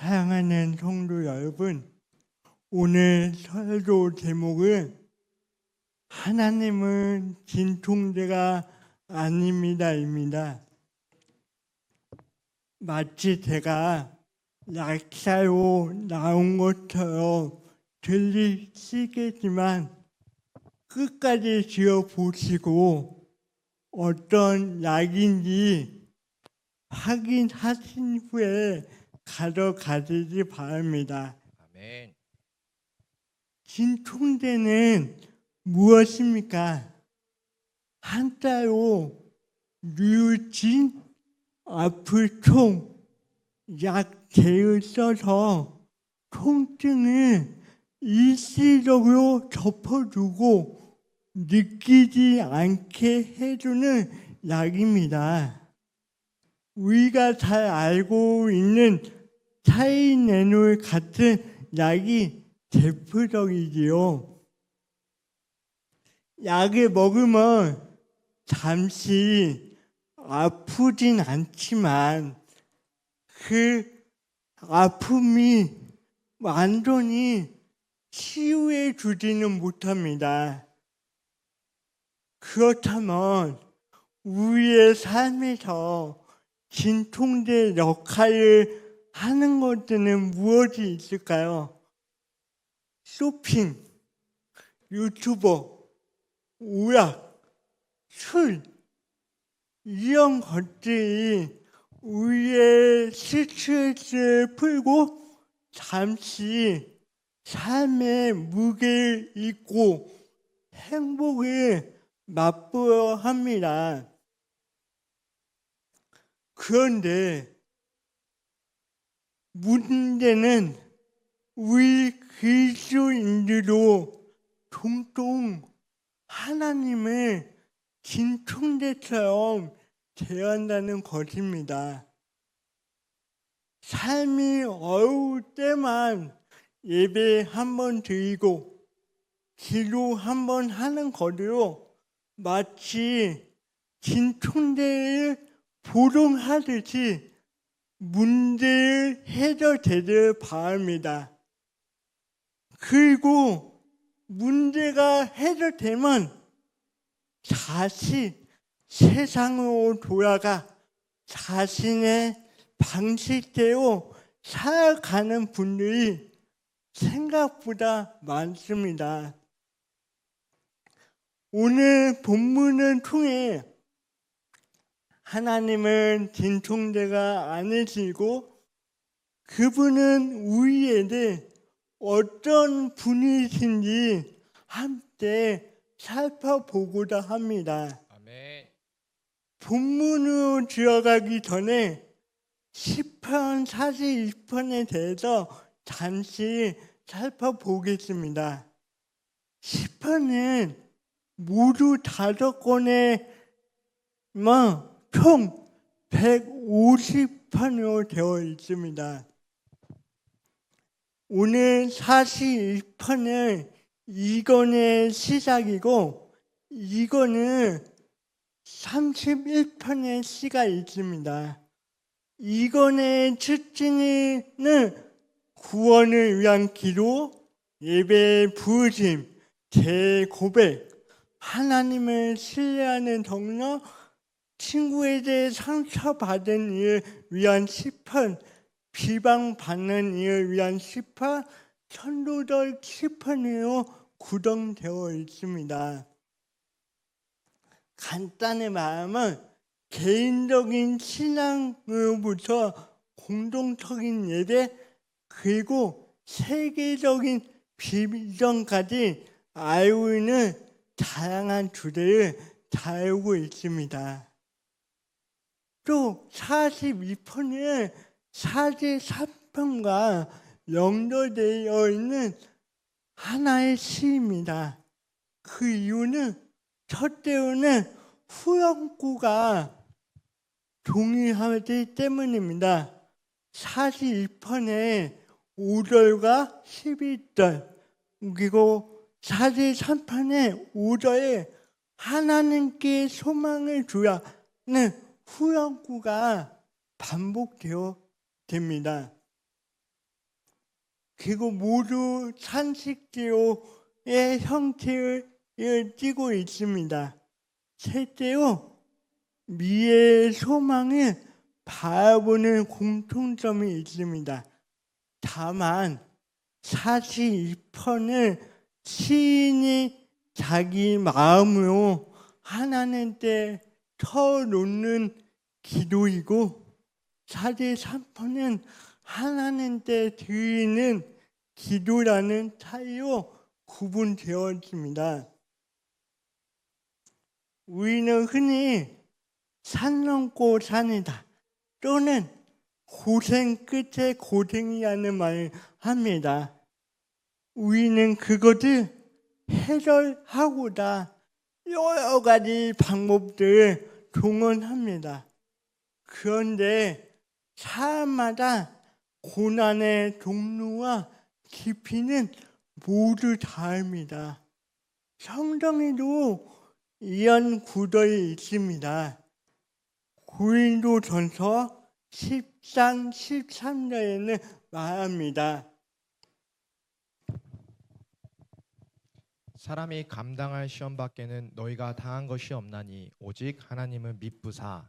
사랑하는 성도 여러분, 오늘 설교 제목은 하나님은 진통제가 아닙니다입니다. 마치 제가 약사로 나온 것처럼 들리시겠지만 끝까지 지어보시고 어떤 약인지 확인하신 후에 가져가시기 바랍니다. 아멘. 진통제는 무엇입니까? 한자로 류진 아플 총 약제를 써서 통증을 일시적으로 덮어주고 느끼지 않게 해주는 약입니다. 우리가 잘 알고 있는 차이네놀 같은 약이 대표적이지요. 약을 먹으면 잠시 아프진 않지만 그 아픔이 완전히 치유해 주지는 못합니다. 그렇다면 우리의 삶에서 진통제 역할을 하는 것들은 무엇이 있을까요? 쇼핑, 유튜버, 우약, 술, 이런 것들이 우리의 스트레스를 풀고 잠시 삶의 무게를 잊고 행복을 맛보려 합니다. 그런데 문제는 우리 그리스도인들도 종종 하나님을 진통제처럼 대한다는 것입니다. 삶이 어려울 때만 예배 한 번 드리고 기도 한 번 하는 것으로 마치 진통제를 보존하듯이 문제를 해결되길 바랍니다. 그리고 문제가 해결되면 다시 세상으로 돌아가 자신의 방식대로 살아가는 분들이 생각보다 많습니다. 오늘 본문을 통해 하나님은 진통제가 아니시고 그분은 우리에게 어떤 분이신지 함께 살펴보고자 합니다. 아멘. 본문으로 들어가기 전에 10편 42편에 대해서 잠시 살펴보겠습니다. 10편은 모두 다섯 권의 총 150편으로 되어 있습니다. 오늘 42편은 이건의 시작이고 이거는 31편의 시가 있습니다. 이건의 특징은 구원을 위한 기도, 예배 부르심, 재고백, 하나님을 신뢰하는 정로, 친구에 대해 상처받은 이를 위한 시편, 비방받는 이를 위한 시편, 천도절 시편으로 구성되어 있습니다. 간단히 말하면 개인적인 신앙으로부터 공동적인 예배 그리고 세계적인 비전까지 알고 있는 다양한 주제를 다루고 있습니다. 또 42편은 43편과 연결되어 있는 하나의 시입니다. 그 이유는 첫째로는 후렴구가 동의하기 때문입니다. 42편에 5절과 11절 그리고 43편에 5절에 하나님께 소망을 주라는 후렴구가 반복되어 됩니다. 그리고 모두 산식지호의 형태를 띠고 있습니다. 셋째로 미래의 소망을 바라보는 공통점이 있습니다. 다만 42%는 시인이 자기 마음으로 하나님 때 털어놓는 기도이고 43%는 하나님 때 드리는 기도라는 차이로 구분되었습니다. 우리는 흔히 산 넘고 산이다 또는 고생 끝에 고생이라는 말을 합니다. 우리는 그것을 해결하고자 여러 가지 방법들을 동원합니다. 그런데 사람마다 고난의 종류와 깊이는 모두 다릅니다. 성경에도 이런 구절이 있습니다. 고린도 전서 10장 13절에는 말합니다. 사람이 감당할 시험 밖에는 너희가 당한 것이 없나니 오직 하나님은 믿부사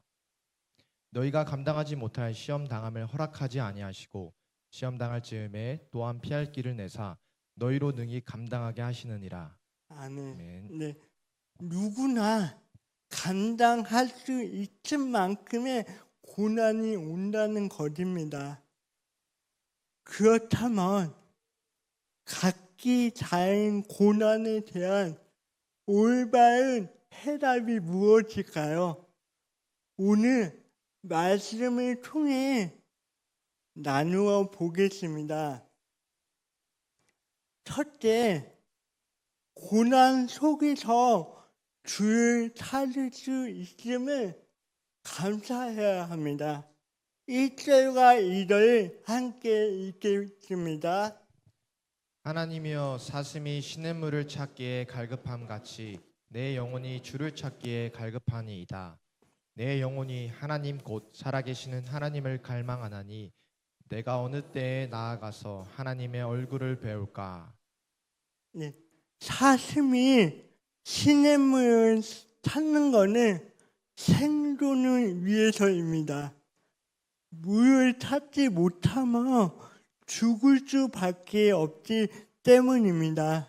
너희가 감당하지 못할 시험 당함을 허락하지 아니하시고 시험 당할 즈음에 또한 피할 길을 내사 너희로 능히 감당하게 하시느니라 아멘. 아멘. 네. 누구나 감당할 수 있을 만큼의 고난이 온다는 것입니다. 그렇다면 각 기 다른 고난에 대한 올바른 해답이 무엇일까요? 오늘 말씀을 통해 나누어 보겠습니다. 첫째, 고난 속에서 주를 찾을 수 있음을 감사해야 합니다. 1절과 2절 함께 읽겠습니다. 하나님이여 사슴이 시냇물을 찾기에 갈급함 같이 내 영혼이 주를 찾기에 갈급하니이다. 내 영혼이 하나님 곧 살아계시는 하나님을 갈망하나니 내가 어느 때에 나아가서 하나님의 얼굴을 배울까? 네, 사슴이 시냇물을 찾는 것은 생존을 위해서입니다. 물을 찾지 못하면 죽을 수밖에 없기 때문입니다.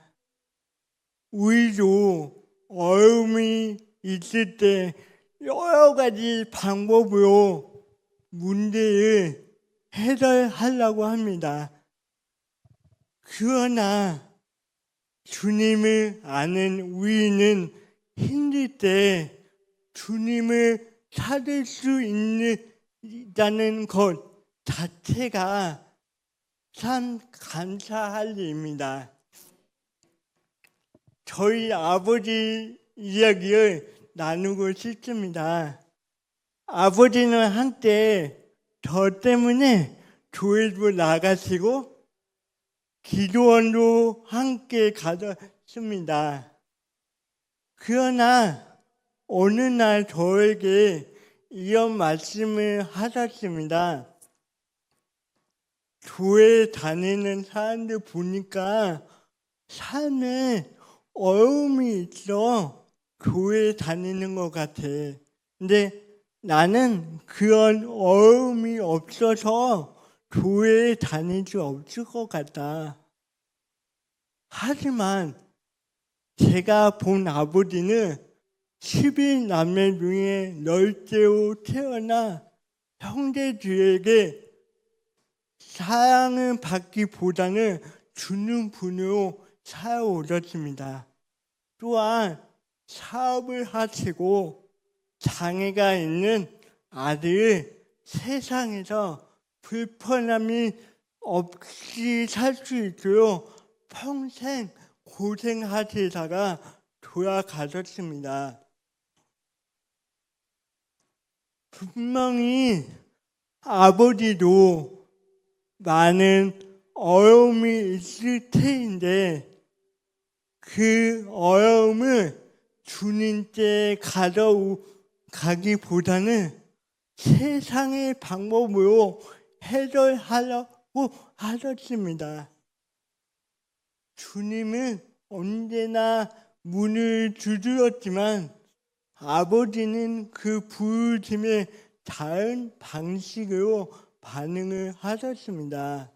우리도 어려움이 있을 때 여러 가지 방법으로 문제를 해결하려고 합니다. 그러나 주님을 아는 우리는 힘들 때 주님을 찾을 수 있다는 것 자체가 참 감사할 일입니다. 저희 아버지 이야기를 나누고 싶습니다. 아버지는 한때 저 때문에 교회도 나가시고 기도원도 함께 가졌습니다. 그러나 어느 날 저에게 이런 말씀을 하셨습니다. 교회 다니는 사람들 보니까 삶에 어려움이 있어 교회 다니는 것 같아. 근데 나는 그런 어려움이 없어서 교회에 다닐 수 없을 것 같다. 하지만 제가 본 아버지는 10인 남매 중에 널째로 태어나 형제들에게 사랑을 받기보다는 주는 분으로 살아오셨습니다. 또한 사업을 하시고 장애가 있는 아들을 세상에서 불편함이 없이 살 수 있도록 평생 고생하시다가 돌아가셨습니다. 분명히 아버지도 많은 어려움이 있을 테인데 그 어려움을 주님께 가져가기보다는 세상의 방법으로 해결하려고 하셨습니다. 주님은 언제나 문을 두드렸지만 아버지는 그 부르심에 다른 방식으로 반응을 하셨습니다.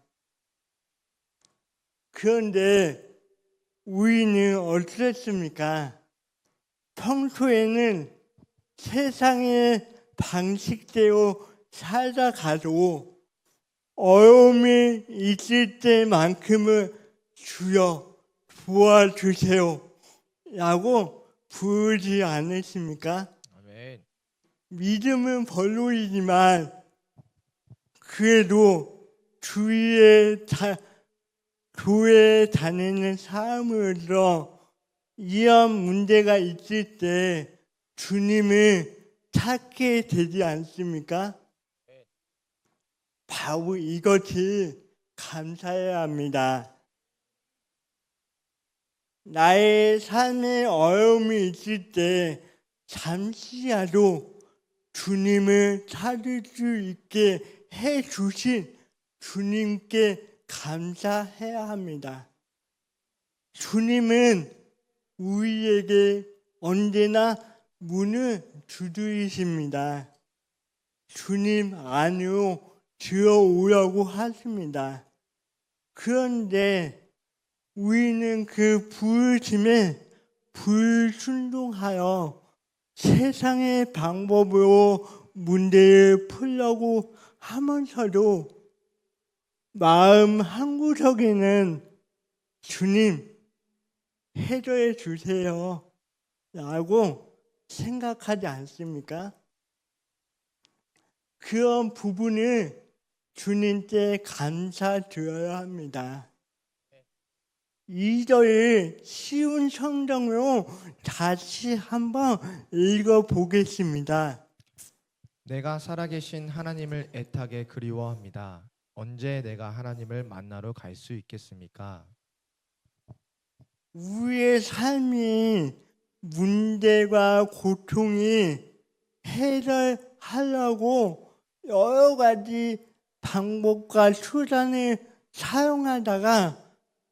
그런데 우리는 어떻습니까? 평소에는 세상의 방식대로 살아가도 어려움이 있을 때만큼은 주여 도와주세요 라고 부르지 않으십니까? 아멘. 믿음은 별로이지만 그래도 주위에 다, 교회에 다니는 사람으로서 이런 문제가 있을 때 주님을 찾게 되지 않습니까? 바로 이것이 감사해야 합니다. 나의 삶에 어려움이 있을 때 잠시라도 주님을 찾을 수 있게 해 주신 주님께 감사해야 합니다. 주님은 우리에게 언제나 문을 두드리십니다. 주님 안으로 들어오라고 하십니다. 그런데 우리는 그 부르심에 불순종하여 세상의 방법으로 문제를 풀려고 하면서도 마음 한구석에는 주님 해결해 주세요 라고 생각하지 않습니까? 그런 부분을 주님께 감사드려야 합니다. 2절을 쉬운 성경으로 다시 한번 읽어보겠습니다. 내가 살아계신 하나님을 애타게 그리워합니다. 언제 내가 하나님을 만나러 갈 수 있겠습니까? 우리의 삶이 문제와 고통이 해결하려고 여러 가지 방법과 수단을 사용하다가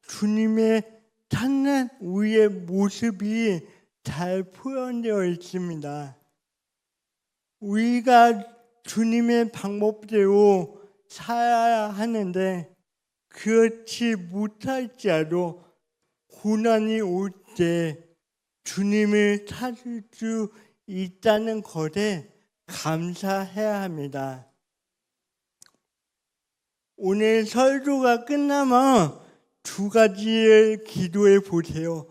주님의 찾는 우리의 모습이 잘 표현되어 있습니다. 우리가 주님의 방법대로 살아야 하는데 그렇지 못할지라도 고난이 올 때 주님을 찾을 수 있다는 것에 감사해야 합니다. 오늘 설교가 끝나면 두 가지를 기도해 보세요.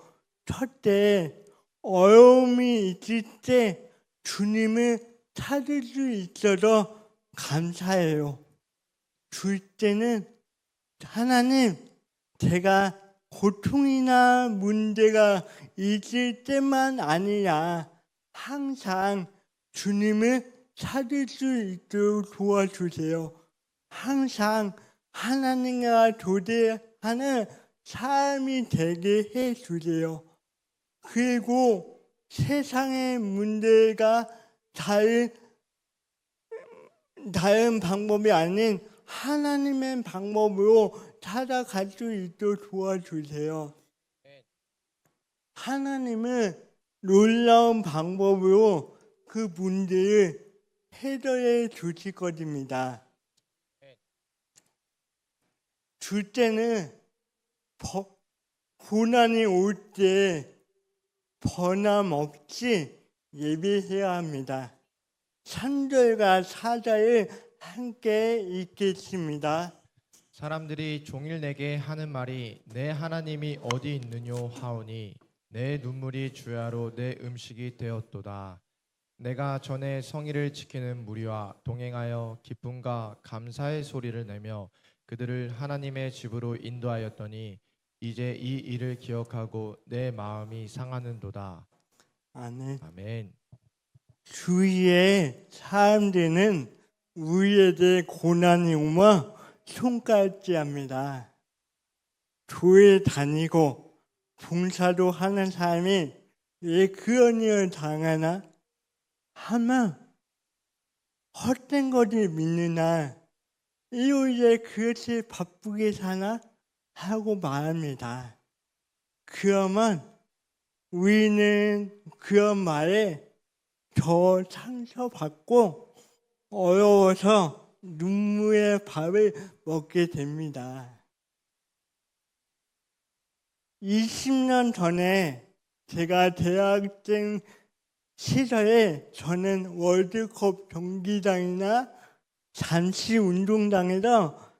첫째, 어려움이 있을 때 주님을 찾을 수 있어서 감사해요. 둘째는 하나님, 제가 고통이나 문제가 있을 때만 아니라 항상 주님을 찾을 수 있도록 도와주세요. 항상 하나님과 교제하는 삶이 되게 해 주세요. 그리고 세상의 문제가 다른 다른 방법이 아닌 하나님의 방법으로 찾아갈 수 있도록 도와주세요. 하나님은 놀라운 방법으로 그 문제를 해결해 주실 것입니다. 둘째는 버- 고난이 올 때 번함없이 예배해야 합니다. 3절과 4절을 함께 읽겠습니다. 사람들이 종일 내게 하는 말이 내 하나님이 어디 있느뇨 하오니 내 눈물이 주야로 내 음식이 되었도다. 내가 전에 성의를 지키는 무리와 동행하여 기쁨과 감사의 소리를 내며 그들을 하나님의 집으로 인도하였더니 이제 이 일을 기억하고 내 마음이 상하는도다. 아멘. 아멘. 주위의 사람들은 우리에게 고난이 오면 손가락질합니다. 교회 다니고 봉사도 하는 사람이 왜 그런 일을 당하나 하면 헛된 것을 믿느나 이웃에 그렇게 바쁘게 사나 하고 말합니다. 그러면 우리는 그런 말에 더 상처받고 어려워서 눈물의 밥을 먹게 됩니다. 20년 전에 제가 대학생 시절에 저는 월드컵 경기장이나 잠시 운동장에서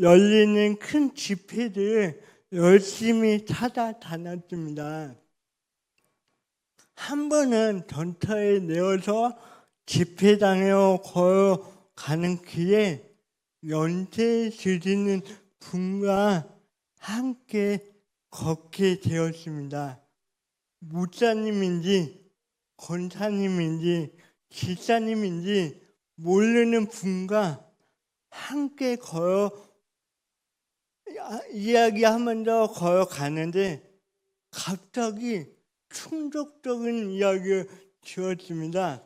열리는 큰 집회들을 열심히 찾아다녔습니다. 한 번은 전터에 내어서 집회장에 걸어가는 길에 연세 드리는 분과 함께 걷게 되었습니다. 목사님인지 권사님인지 기사님인지 모르는 분과 함께 걸어 이야기하면서 걸어가는데 갑자기 충격적인 이야기를 들었습니다.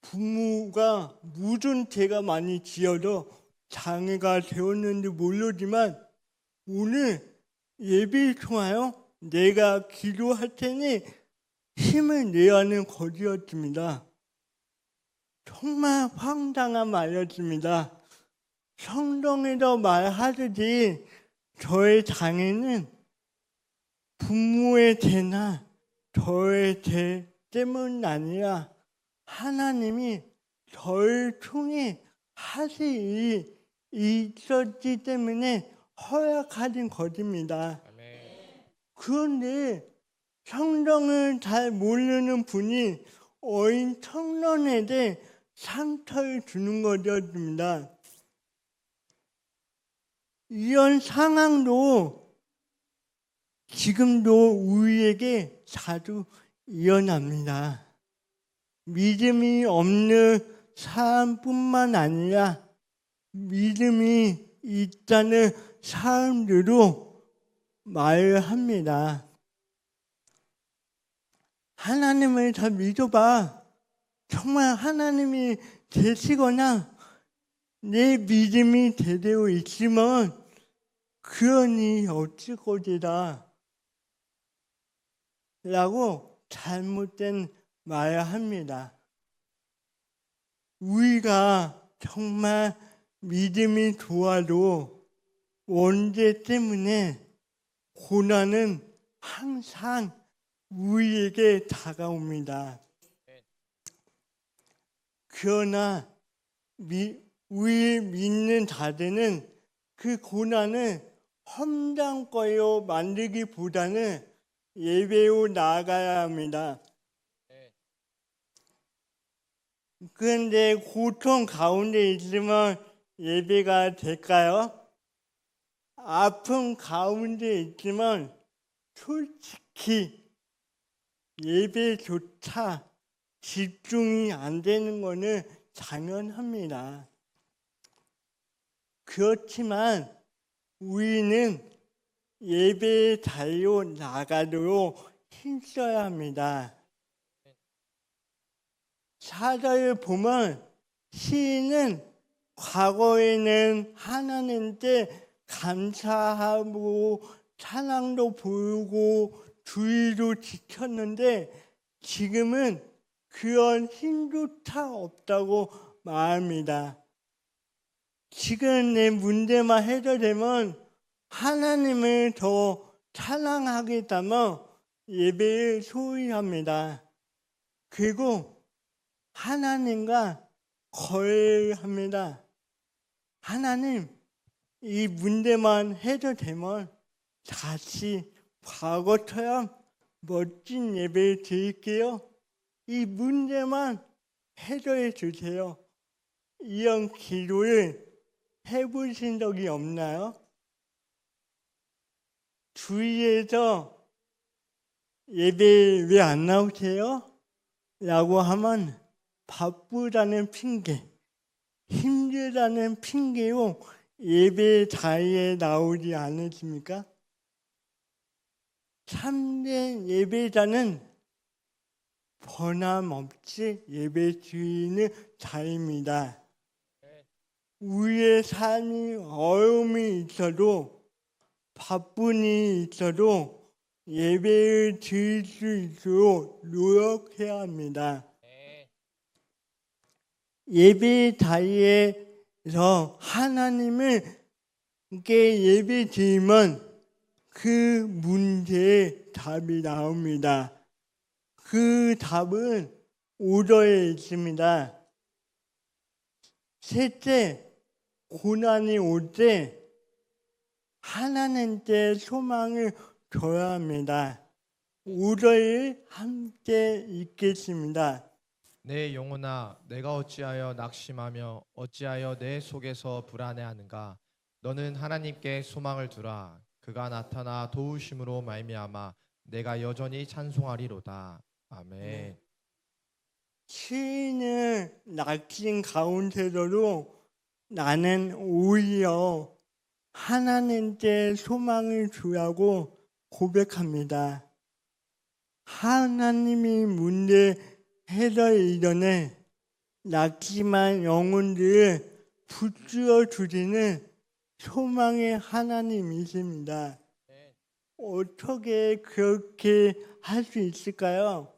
부모가 무슨 죄가 많이 지어도 장애가 되었는지 모르지만 오늘 예배를 통하여 내가 기도할 테니 힘을 내라는 거지였습니다. 정말 황당한 말이었습니다. 성경에도 말하듯이 저의 장애는 부모의 죄나 저의 죄 때문 아니라 하나님이 저를 통해 하실 일이 있었기 때문에 허락하신 것입니다. 그런데 성경을 잘 모르는 분이 어린 청년에게 상처를 주는 것이었습니다. 이런 상황도 지금도 우리에게 자주 일어납니다. 믿음이 없는 사람뿐만 아니라 믿음이 있다는 사람들도 말을 합니다. 하나님을 잘 믿어봐. 정말 하나님이 되시거나 내 믿음이 제대로 있으면 그러니 어찌 고지다. 라고 잘못된 말을 합니다. 우리가 정말 믿음이 좋아도 원죄 때문에 고난은 항상 우리에게 다가옵니다. 그러나 미, 우리 믿는 자들은 그 고난을 험담거리로 만들기보다는 예배로 나아가야 합니다. 그런데 고통 가운데 있으면 예배가 될까요? 아픔 가운데 있지만 솔직히 예배조차 집중이 안 되는 것은 당연합니다. 그렇지만 우리는 예배의 자리로 나가도록 힘써야 합니다. 사자를 보면 시인은 과거에는 하나님께 감사하고 찬양도 부르고 주의도 지켰는데 지금은 그런 힘조차 없다고 말합니다. 지금 내 문제만 해결되면 하나님을 더 찬양하겠다며 예배를 소위 합니다. 그리고 하나님과 거래합니다. 하나님, 이 문제만 해결되면 다시 과거처럼 멋진 예배를 드릴게요. 이 문제만 해결해 주세요. 이런 기도를 해보신 적이 없나요? 주위에서 예배 왜 안 나오세요? 라고 하면 바쁘다는 핑계, 힘들다는 핑계로 예배 자리에 나오지 않으십니까? 참된 예배자는 번함없이 예배 드리는 자입니다. 우리의 삶이 어려움이 있어도 바쁜 일이 있어도 예배를 드릴 수 있도록 노력해야 합니다. 예배 자리에서 하나님을 께 예배 드리면 그 문제의 답이 나옵니다. 그 답은 오더에 있습니다. 셋째, 고난이 올 때 하나님께 소망을 줘야 합니다. 오더에 함께 읽겠습니다. 내 영혼아 내가 어찌하여 낙심하며 어찌하여 내 속에서 불안해하는가? 너는 하나님께 소망을 두라. 그가 나타나 도우심으로 말미암아 내가 여전히 찬송하리로다. 아멘. 시인은 낙심 가운데서도 나는 오히려 하나님께 소망을 주라고 고백합니다. 하나님이 문제 해결 이전에 낙심한 영혼들을 붙들어 주시는 소망의 하나님이십니다. 어떻게 그렇게 할 수 있을까요?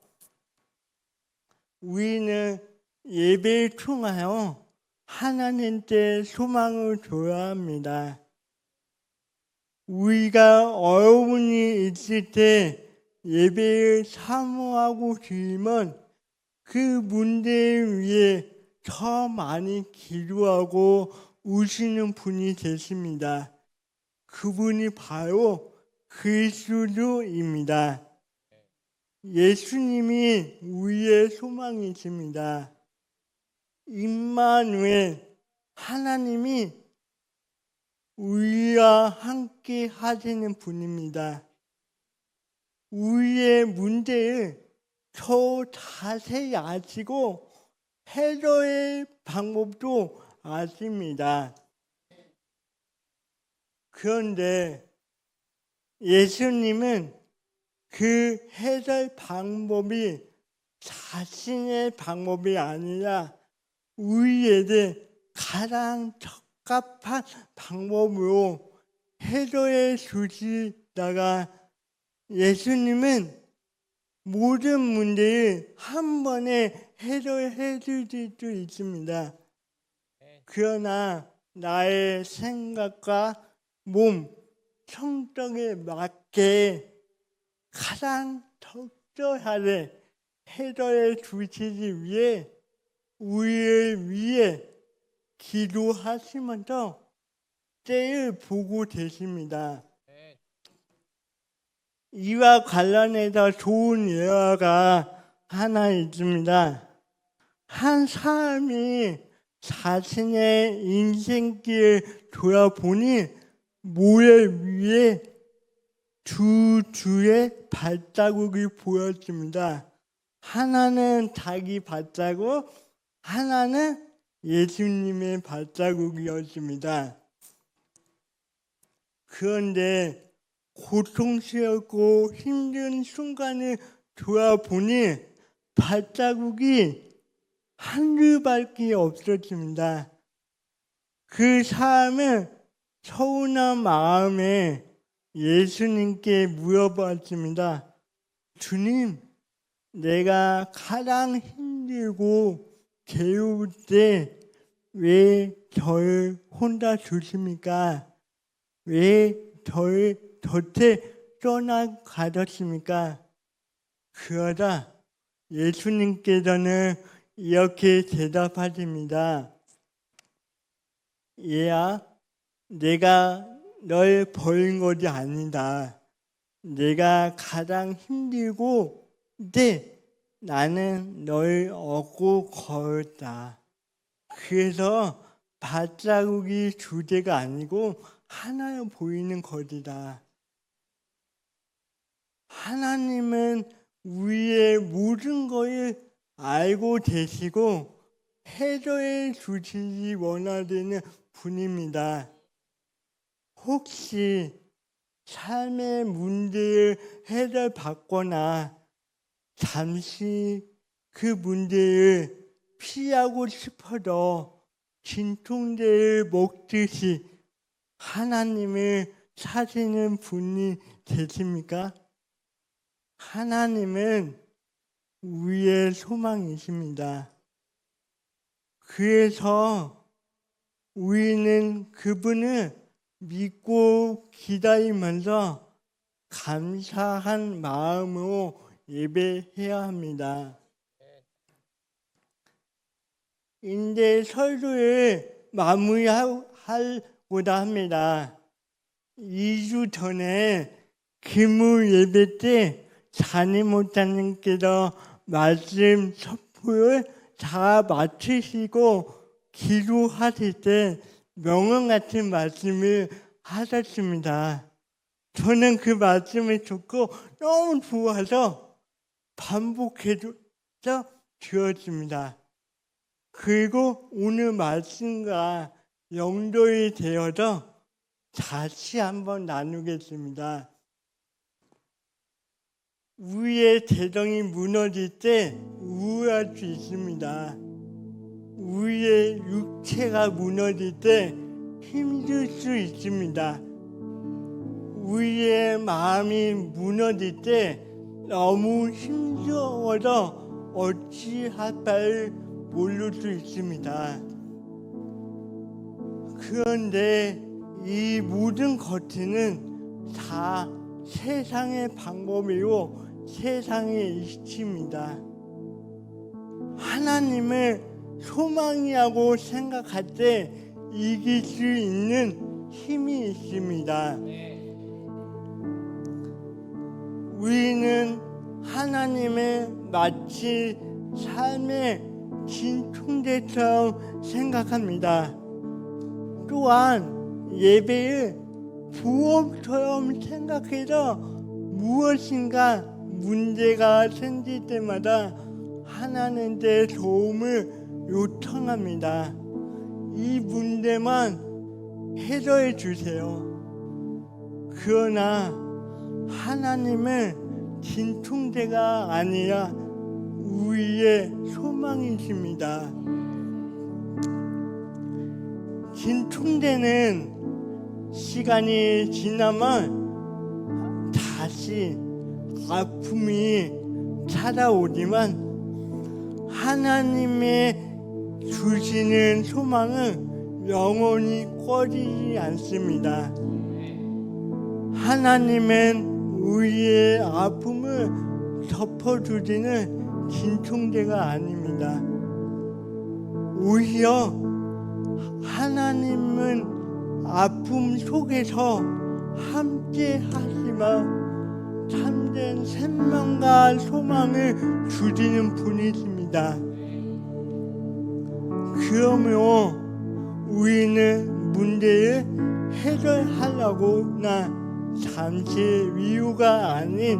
우리는 예배를 통하여 하나님께 소망을 줘야 합니다. 우리가 어려움이 있을 때 예배를 사모하고 드리면 그 문제 위에 더 많이 기도하고 우시는 분이 계십니다. 그분이 바로 그리스도입니다. 예수님이 우리의 소망이십니다. 임마누엘 하나님이 우리와 함께 하시는 분입니다. 우리의 문제를 더 자세히 아시고 해결의 방법도 아십니다. 그런데 예수님은 그 해결 방법이 자신의 방법이 아니라 우리에게 가장 적 합한 방법으로 해결해 주시다가 예수님은 모든 문제를 한 번에 해결해 주실 수 있습니다. 그러나 나의 생각과 몸, 성격에 맞게 가장 적절하게 해결해 주시기 위해 우리를 위해 기도하시면서 때를 보고 계십니다. 이와 관련해서 좋은 예화가 하나 있습니다. 한 사람이 자신의 인생길을 돌아보니 모래 위에 두 줄의 발자국이 보였습니다. 하나는 자기 발자국, 하나는 예수님의 발자국이었습니다. 그런데 고통스럽고 힘든 순간을 돌아보니 발자국이 한 줄밖에 없었습니다. 그 사람은 서운한 마음에 예수님께 물어봤습니다. 주님, 내가 가장 힘들고 괴로울 때 왜 저를 혼자 두십니까? 왜 저를 곁에 떠나 가셨습니까? 그러자 예수님께서는 이렇게 대답하십니다. 얘야, 내가 널 버린 것이 아니다. 내가 가장 힘들고, 근데 나는 널 얻고 걸었다. 그래서 발자국이 주제가 아니고 하나로 보이는 것이다. 하나님은 우리의 모든 것을 알고 계시고 해결해 주시기 원하시는 분입니다. 혹시 삶의 문제를 해결받거나 잠시 그 문제를 피하고 싶어도 진통제를 먹듯이 하나님을 사시는 분이 계십니까? 하나님은 우리의 소망이십니다. 그래서 우리는 그분을 믿고 기다리면서 감사한 마음으로 예배해야 합니다. 이제 설교를 마무리하고자 합니다. 2주 전에 기무 예배 때 자니 목사님께서 말씀 선포를 다 마치시고 기도하실 때 명언 같은 말씀을 하셨습니다. 저는 그 말씀을 듣고 너무 좋아서 반복해서 들었습니다. 그리고 오늘 말씀과 연결이 되어서 다시 한번 나누겠습니다. 우리의 재정이 무너질 때 우울할 수 있습니다. 우리의 육체가 무너질 때 힘들 수 있습니다. 우리의 마음이 무너질 때 너무 힘들어서 어찌할 바를 모를 수 있습니다. 그런데 이 모든 것들은 다 세상의 방법이고 세상의 이치입니다. 하나님을 소망이라고 생각할 때 이길 수 있는 힘이 있습니다. 우리는 하나님을 마치 삶의 진통제처럼 생각합니다. 또한 예배를 부업처럼 생각해서 무엇인가 문제가 생길 때마다 하나님께 도움을 요청합니다. 이 문제만 해결해 주세요. 그러나 하나님은 진통제가 아니라 우리의 소망이십니다. 진통제는 시간이 지나면 다시 아픔이 찾아오지만 하나님의 주시는 소망은 영원히 꺼지지 않습니다. 하나님은 우리의 아픔을 덮어주지는 진통제가 아닙니다. 오히려 하나님은 아픔 속에서 함께 하시며 참된 생명과 소망을 주시는 분이십니다. 그러므로 우리는 문제를 해결하려고나 잠시 위유가 아닌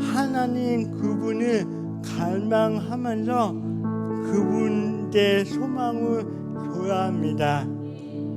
하나님 그분을 갈망하면서 그분의 소망을 줘야 합니다.